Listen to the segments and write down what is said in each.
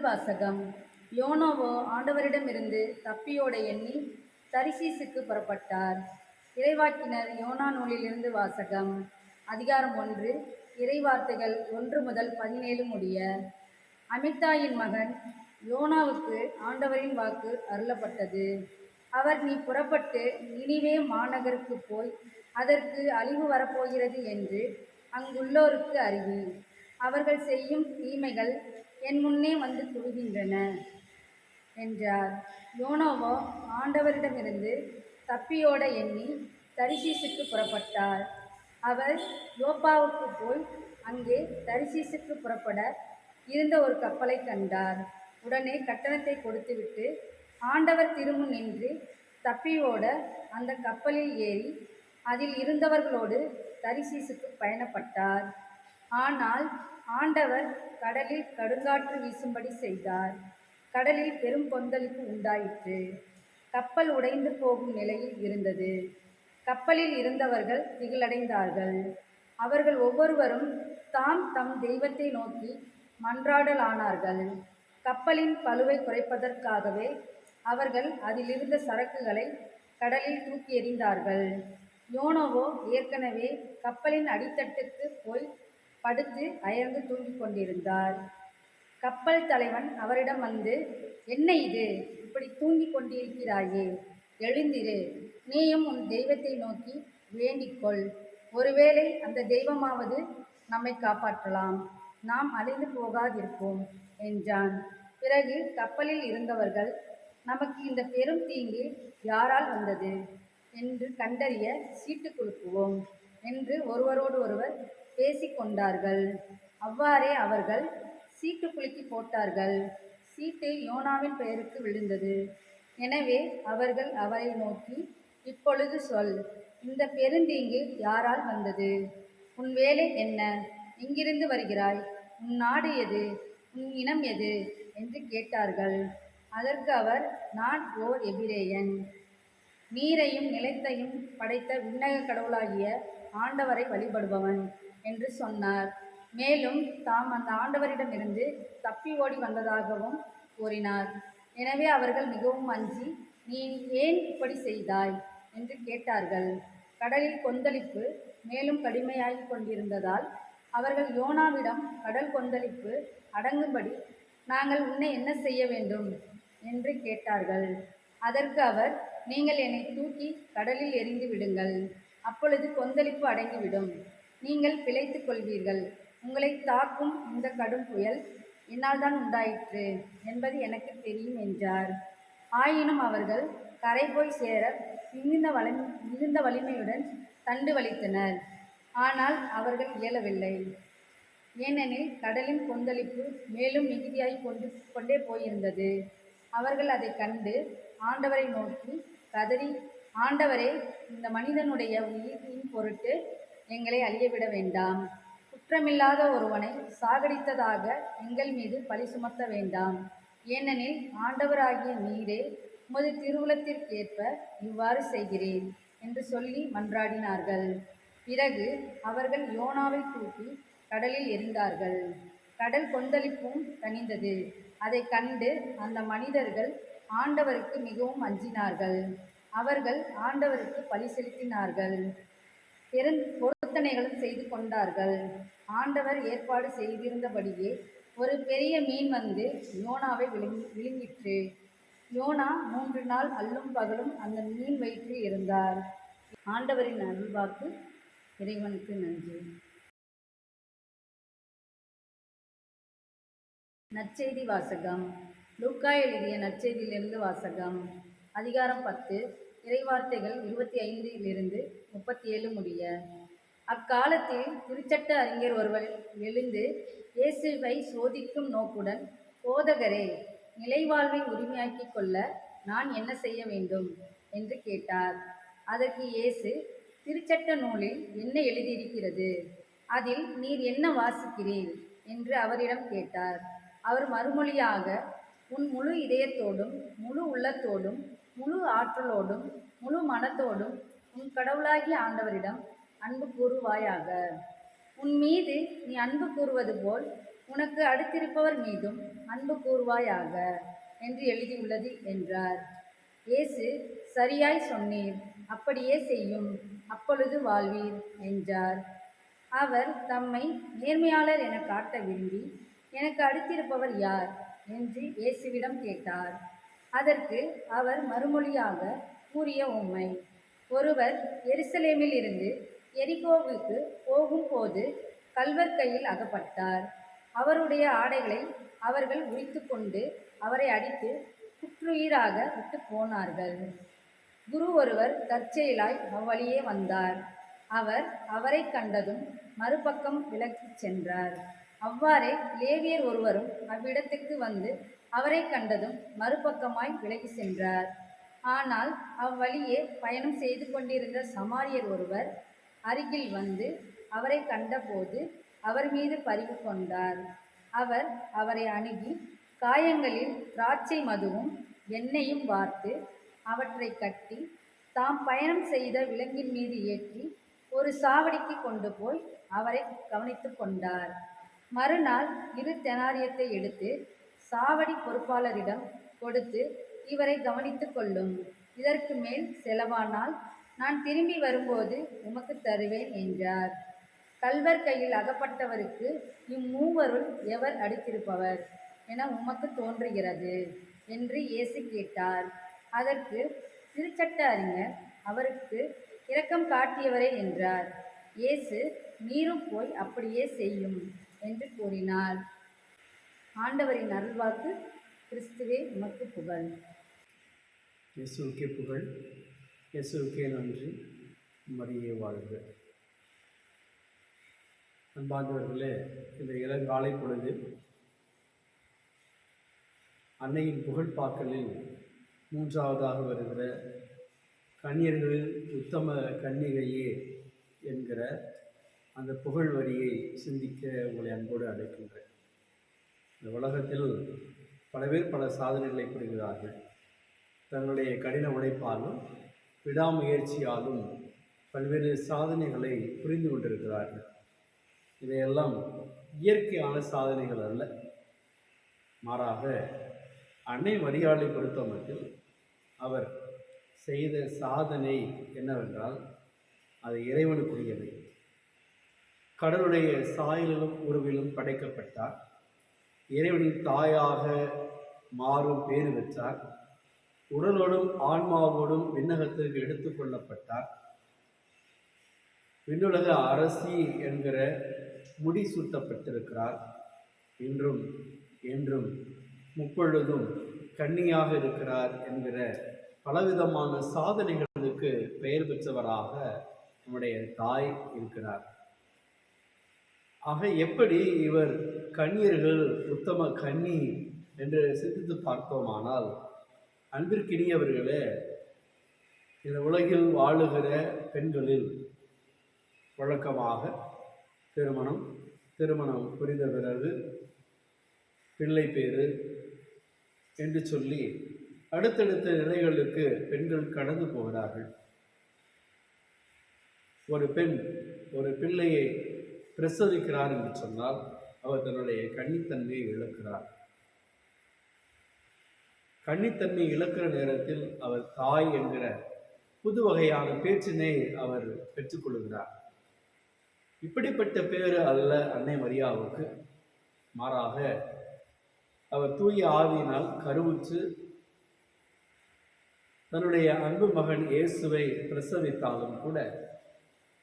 முதல் வாசகம். யோனோவோ ஆண்டவரிடமிருந்து தப்பியோட எண்ணி தரிசீசுக்கு புறப்பட்டார். இறைவாக்கினர் யோனா நூலிலிருந்து வாசகம். அதிகாரம் ஒன்று இறைவார்த்தைகள் ஒன்று முதல் பதினேழு முடிய. அமித்தாயின் மகன் யோனாவுக்கு ஆண்டவரின் வாக்கு அருளப்பட்டது. அவர் நீ புறப்பட்டு நினிவே மாநகருக்கு போய் அதற்கு அழிவு வரப்போகிறது என்று அங்குள்ளோருக்கு அறிவி. அவர்கள் செய்யும் தீமைகள் என் முன்னே வந்து குவிகின்றன என்றார். யோனோவோ ஆண்டவரிடமிருந்து தப்பியோட எண்ணி தரிசீசுக்கு புறப்பட்டார். அவர் யோப்பாவுக்கு போய் அங்கே தரிசீசுக்கு புறப்பட இருந்த ஒரு கப்பலை கண்டார். உடனே கட்டணத்தை கொடுத்துவிட்டு ஆண்டவர் திருமுன் நின்று தப்பியோட அந்த கப்பலில் ஏறி அதில் இருந்தவர்களோடு தரிசீசுக்கு பயணப்பட்டார். ஆனால் ஆண்டவர் கடலில் கடுங்காற்று வீசும்படி செய்தார். கடலில் பெரும் கொந்தளிப்பு உண்டாயிற்று. கப்பல் உடைந்து போகும் நிலையில் இருந்தது. கப்பலில் இருந்தவர்கள் திகிலடைந்தார்கள். அவர்கள் ஒவ்வொருவரும் தாம் தம் தெய்வத்தை நோக்கி மன்றாடலானார்கள். கப்பலின் பழுவை குறைப்பதற்காகவே அவர்கள் அதிலிருந்த சரக்குகளை கடலில் தூக்கி எறிந்தார்கள். யோனோவோ ஏற்கனவே கப்பலின் அடித்தட்டுக்கு போய் படுத்து அயர்ந்து தூங்கிக் கொண்டிருந்தார். கப்பல் தலைவன் அவரிடம் வந்து என்ன இது? இப்படி தூங்கிக் கொண்டிருக்கிறாயே? எழுந்திரு. நீயும் உன் தெய்வத்தை நோக்கி வேண்டிக்கொள் ஒருவேளை அந்த தெய்வமாவது நம்மை காப்பாற்றலாம். நாம் அழிந்து போகாதிருப்போம் என்றான். பிறகு கப்பலில் இருந்தவர்கள் நமக்கு இந்த பெரும் தீங்கு யாரால் வந்தது? என்று கண்டறிய சீட்டு குலுக்குவோம் என்று ஒருவரோடு ஒருவர் பேசிக்கொண்டார்கள். அவ்வாறே அவர்கள் சீட்டு குலுக்கி போட்டார்கள். சீட்டு யோனாவின் பெயருக்கு விழுந்தது. எனவே அவர்கள் அவரை நோக்கி இப்பொழுது சொல் இந்த பெருந்தீங்கு யாரால் வந்தது? உன் வேலை என்ன? எங்கிருந்து வருகிறாய்? உன் நாடு எது? உன் இனம் எது? என்று கேட்டார்கள். அதற்கு அவர் நான் ஓர் எபிரேயன். நீரையும் நிலத்தையும் படைத்த விண்ணக கடவுளாகிய ஆண்டவரை வழிபடுபவன். என்று சொன்னார். மேலும் தாம் அந்த ஆண்டவரிடமிருந்து தப்பி ஓடி வந்ததாகவும் கூறினார். எனவே அவர்கள் மிகவும் அஞ்சி நீ ஏன் இப்படி செய்தாய்? என்று கேட்டார்கள். கடலில் கொந்தளிப்பு மேலும் கடுமையாகிக் கொண்டிருந்ததால் அவர்கள் யோனாவிடம் கடல் கொந்தளிப்பு அடங்கும்படி நாங்கள் உன்னை என்ன செய்ய வேண்டும்? என்று கேட்டார்கள். அதற்கு அவர் நீங்கள் என்னை தூக்கி கடலில் எறிந்து விடுங்கள். அப்பொழுது கொந்தளிப்பு அடங்கிவிடும். நீங்கள் பிழைத்துக் கொள்வீர்கள். உங்களை தாக்கும் இந்த கடும் புயல் என்னால் தான் உண்டாயிற்று என்பது எனக்கு தெரியும் என்றார். ஆயினும் அவர்கள் கரை போய் சேர மிகுந்த வலி மிகுந்த வலிமையுடன் தண்டு வலித்தனர். ஆனால் அவர்கள் இயலவில்லை. ஏனெனில் கடலின் கொந்தளிப்பு மேலும் மிகுதியாகி கொண்டு கொண்டே போயிருந்தது. அவர்கள் அதை கண்டு ஆண்டவரை நோக்கி கதறி ஆண்டவரே இந்த மனிதனுடைய உயிரின் பொருட்டு எங்களை அழியவிட வேண்டாம். குற்றமில்லாத ஒருவனை சாகடித்ததாக எங்கள் மீது பழி சுமத்த வேண்டாம். ஏனெனில் ஆண்டவராகிய நீரே உமது திருவுளத்திற்கேற்ப இவ்வாறு செய்கிறேன் என்று சொல்லி மன்றாடினார்கள். பிறகு அவர்கள் யோனாவை தூக்கி கடலில் எரிந்தார்கள் கடல் கொந்தளிப்பும் தணிந்தது. அதை கண்டு அந்த மனிதர்கள் ஆண்டவருக்கு மிகவும் அஞ்சினார்கள். அவர்கள் ஆண்டவருக்கு பழி செலுத்தினார்கள். பெருந் பொருத்தனைகளும் செய்து கொண்டார்கள். ஆண்டவர் ஏற்பாடு செய்திருந்தபடியே ஒரு பெரிய மீன் வந்து யோனாவை விழுங்கி விழுங்கிற்று. யோனா மூன்று நாள் அல்லும் பகலும் அந்த மீன் வயிற்றில் இருந்தார். ஆண்டவரின் அன்பாக்கு இறைவனுக்கு நன்றி. நற்செய்தி வாசகம். லூக்கா எழுதிய நற்செய்தியிலிருந்து வாசகம். அதிகாரம் பத்து. இறைவார்த்தைகள் இருபத்தி ஐந்திலிருந்து முப்பத்தி ஏழு முடிய. அக்காலத்தில் திருச்சட்ட அறிஞர் ஒருவர் எழுந்து இயேசுவை சோதிக்கும் நோக்குடன் போதகரே நிலைவாழ்வை உரிமையாக்கிக் கொள்ள நான் என்ன செய்ய வேண்டும்? என்று கேட்டார். அதற்கு இயேசு திருச்சட்ட நூலில் என்ன எழுதியிருக்கிறது? அதில் நீர் என்ன வாசிக்கிறீர்? என்று அவரிடம் கேட்டார். அவர் மறுமொழியாக உன் முழு இதயத்தோடும் முழு உள்ளத்தோடும் முழு ஆற்றலோடும் முழு மனத்தோடும் உன் கடவுளாகிய ஆண்டவரிடம் அன்பு கூறுவாயாக. உன் மீது நீ அன்பு கூறுவது போல் உனக்கு அடுத்திருப்பவர் மீதும் அன்பு கூறுவாயாக என்று எழுதியுள்ளது என்றார். இயேசு சரியாய் சொன்னீர் அப்படியே செய்யும் அப்பொழுது வாழ்வீர் என்றார். அவர் தம்மை நேர்மையாளர் என காட்ட விரும்பி எனக்கு அடுத்திருப்பவர் யார்? என்று இயேசுவிடம் கேட்டார். அதற்கு அவர் மறுமொழியாக கூறிய உண்மை ஒருவர் எருசலேமில் இருந்து எரிகோவுக்கு போகும்போது கல்வர் கையில் அகப்பட்டார். அவருடைய ஆடைகளை அவர்கள் உரித்து கொண்டு அவரை அடித்து குற்றுயிராக விட்டு போனார்கள். குரு ஒருவர் தற்செயலாய் அவ்வழியே வந்தார். அவர் அவரை கண்டதும் மறுபக்கம் விலக்கிச் சென்றார். அவ்வாறே லேவியர் ஒருவரும் அவ்விடத்துக்கு வந்து அவரை கண்டதும் மறுபக்கமாய் விலகி சென்றார். ஆனால் அவ்வழியே பயணம் செய்து கொண்டிருந்த சமாரியர் ஒருவர் அருகில் வந்து அவரை கண்டபோது அவர் மீது பரிவு கொண்டார். அவர் அவரை அணுகி காயங்களில் திராட்சை மதுவும் எண்ணெயும் வார்த்து அவற்றை கட்டி தாம் பயணம் செய்த விலங்கின் மீது ஏற்றி ஒரு சாவடிக்கு கொண்டு போய் அவரை கவனித்து கொண்டார். மறுநாள் இரு தெனாரியத்தை எடுத்து சாவடி பொறுப்பாளரிடம் கொடுத்து இவரை கவனித்துக் கொள்ளும். இதற்கு மேல் செலவானால் நான் திரும்பி வரும்போது உமக்கு தருவேன் என்றார். கல்வர் கையில் அகப்பட்டவருக்கு இம்மூவருள் எவர் அடித்திருப்பவர் என உமக்கு தோன்றுகிறது என்று இயேசு கேட்டார். அதற்கு திருச்சட்ட அறிஞர் அவருக்கு இரக்கம் காட்டியவரே என்றார். இயேசு நீரும் போய் அப்படியே செய்யும் என்று கூறினார். ஆண்டவரின் அருள்வாக்கு கிறிஸ்துவே உமக்கு புகழ். இயேசுக்கே புகழ். இயேசுக்கே நன்றி. மரியே வாழ்க. அன்பார்ந்தவர்களே இந்த இளங்காலை பொழுது அன்னையின் புகழ் பாக்கலில் மூன்றாவதாக வருகிற கன்னியர்களில் உத்தம கன்னிகையே என்கிற அந்த புகழ் வரியை சிந்திக்க உங்களை அன்போடு அழைக்கின்றேன். இந்த உலகத்தில் பல பேர் பல சாதனைகளை புரிகிறார்கள். தங்களுடைய கடின உழைப்பாலும் விடாமுயற்சியாலும் பல்வேறு சாதனைகளை புரிந்து கொண்டிருக்கிறார்கள். இதையெல்லாம் இயற்கையான சாதனைகள் அல்ல. மாறாக அன்னை மரியாதை பொறுத்தமட்டில் அவர் செய்த சாதனை என்னவென்றால் அது இறைவனுக்குரியவை கடவுளுடைய சாயலிலும் உருவிலும் படைக்கப்பட்டார். இறைவனின் தாயாக மாறும் பேறு பெற்றார். உடலோடும் ஆன்மாவோடும் விண்ணகத்திற்கு எடுத்துக்கொள்ளப்பட்டார் விண்ணுலக அரசி என்கிற முடி சூட்டப்பட்டிருக்கிறார். இன்றும் என்றும் முப்பொழுதும் கண்ணியாக இருக்கிறார் என்கிற பலவிதமான சாதனைகளுக்கு பெயர் பெற்றவராக நம்முடைய தாய் இருக்கிறார். ஆக எப்படி இவர் கன்னியர்கள் உத்தம கன்னி என்று சிந்தித்து பார்த்தோமானால் அன்பிற்கினியவர்களே இந்த உலகில் வாழுகிற பெண்களில் வழக்கமாக திருமணம் திருமணம் புரிந்த பிறகு பிள்ளை பேறு என்று சொல்லி அடுத்தடுத்த நிலைகளுக்கு பெண்கள் கடந்து போகிறார்கள். ஒரு பெண் ஒரு பிள்ளையை பிரசவிக்கிறார் என்று சொன்னால் அவர் தன்னுடைய கன்னித்தன்மையை இழக்கிறார். கன்னித்தன்மை இழக்கிற நேரத்தில் அவர் தாய் என்கிற புது வகையான பேச்சினை அவர் பெற்றுக்கொள்கிறார் இப்படிப்பட்ட பேர் அல்ல அன்னை மரியாவுக்கு. மாறாக அவர் தூய ஆவியினால் கருவுற்று தன்னுடைய அன்பு மகன் இயேசுவை பிரசவித்தாலும் கூட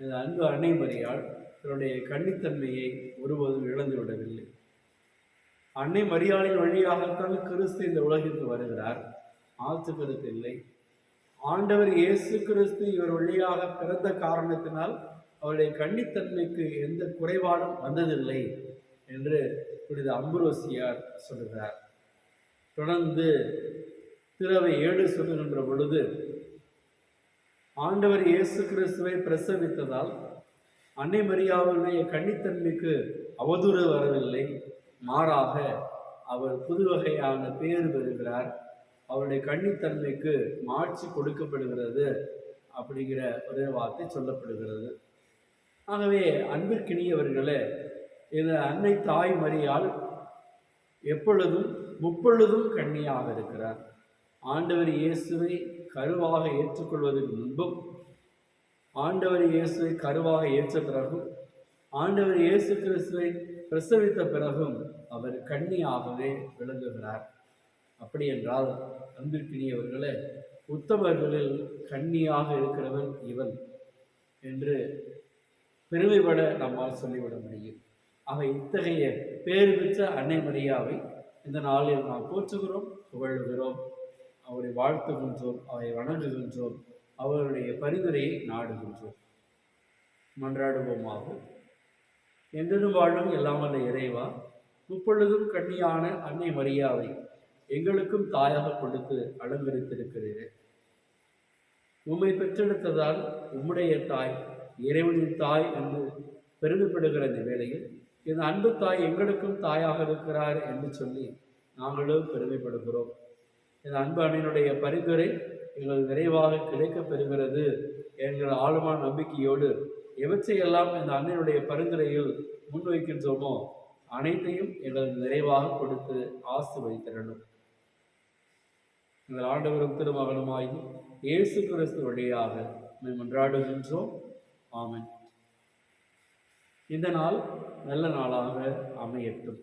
இந்த அன்பு அன்னை மரியாள் தன்னுடைய கன்னித்தன்மையை ஒருபோதும் இழந்து விடவில்லை. அன்னை மரியாளின் வழியாகத்தான் கிறிஸ்து இந்த உலகிற்கு வருகிறார். ஆழ்த்து கருத்து இல்லை ஆண்டவர் இயேசு கிறிஸ்து இவர் வழியாக பிறந்த காரணத்தினால் அவருடைய கன்னித்தன்மைக்கு எந்த குறைபாடும் வந்ததில்லை என்று புனித அம்புரோசியார் சொல்லுகிறார் தொடர்ந்து திரவை ஏழு சொல்லுகின்ற பொழுது ஆண்டவர் இயேசு கிறிஸ்துவை பிரசவித்ததால் அன்னை மரியாவுடைய கன்னித்தன்மைக்கு அவதூறு வரவில்லை. மாறாக அவர் புது வகையான பேர் பெறுகிறார். அவருடைய கன்னித்தன்மைக்கு மாட்சி கொடுக்கப்படுகிறது அப்படிங்கிற ஒரே வார்த்தை சொல்லப்படுகிறது. ஆகவே அன்பிற்கினியவர்களே இந்த அன்னை தாய் மரியால் எப்பொழுதும் முப்பொழுதும் கன்னியாக இருக்கிறார். ஆண்டவர் இயேசுவை கருவாக ஏற்றுக்கொள்வதற்கு முன்பும் ஆண்டவர் இயேசுவை கருவாக ஏற்ற பிறகும் ஆண்டவர் இயேசு கிறிஸ்துவை பிரசவித்த பிறகும் அவர் கன்னியாகவே விளங்குகிறார். அப்படி என்றால் அன்பிற்கினியவர்களே உத்தமர்களில் கன்னியாக இருக்கிறவன் இவன் என்று பெருமைப்பட நம்மால் சொல்லிவிட முடியும். ஆக இத்தகைய பேர் பெற்ற அன்னை மரியாவை இந்த நாளில் நாம் போற்றுகிறோம் புகழுகிறோம் அவரை வாழ்த்துகின்றோம் அவரை வணங்குகின்றோம். அவருடைய பரிந்துரையை நாடுகின்றோம். மன்றாடுவோமாக. என்றும் வாழும் இல்லாமல் இறைவா முப்பொழுதும் கண்ணியான அன்னை மரியாவை எங்களுக்கும் தாயாக கொடுத்து அலங்கரித்திருக்கிறீரே. உம்மை பெற்றெடுத்ததால் உம்முடைய தாய் இறைவனின் தாய் என்று பெருமைப்படுகிற இந்த வேளையில் இந்த அன்பு தாய் எங்களுக்கும் தாயாக இருக்கிறார் என்று சொல்லி நாங்களும் பெருமைப்படுகிறோம். இந்த அன்பு அண்ணனுடைய பரிந்துரை எங்கள் நிறைவாக கிடைக்கப் பெறுகிறது என்கிற ஆழமான நம்பிக்கையோடு எவற்றையெல்லாம் இந்த அண்ணனுடைய பரிந்துரையில் முன்வைக்கின்றோமோ அனைத்தையும் எங்களுக்கு நிறைவாக கொடுத்து ஆசிர்வதித்திரணும். எங்கள் ஆண்டவரும் திருமகனுமாகி இயேசு கிறிஸ்து வழியாக மன்றாடுகின்றோம். ஆமன். இந்த நாள் நல்ல நாளாக அமையட்டும்.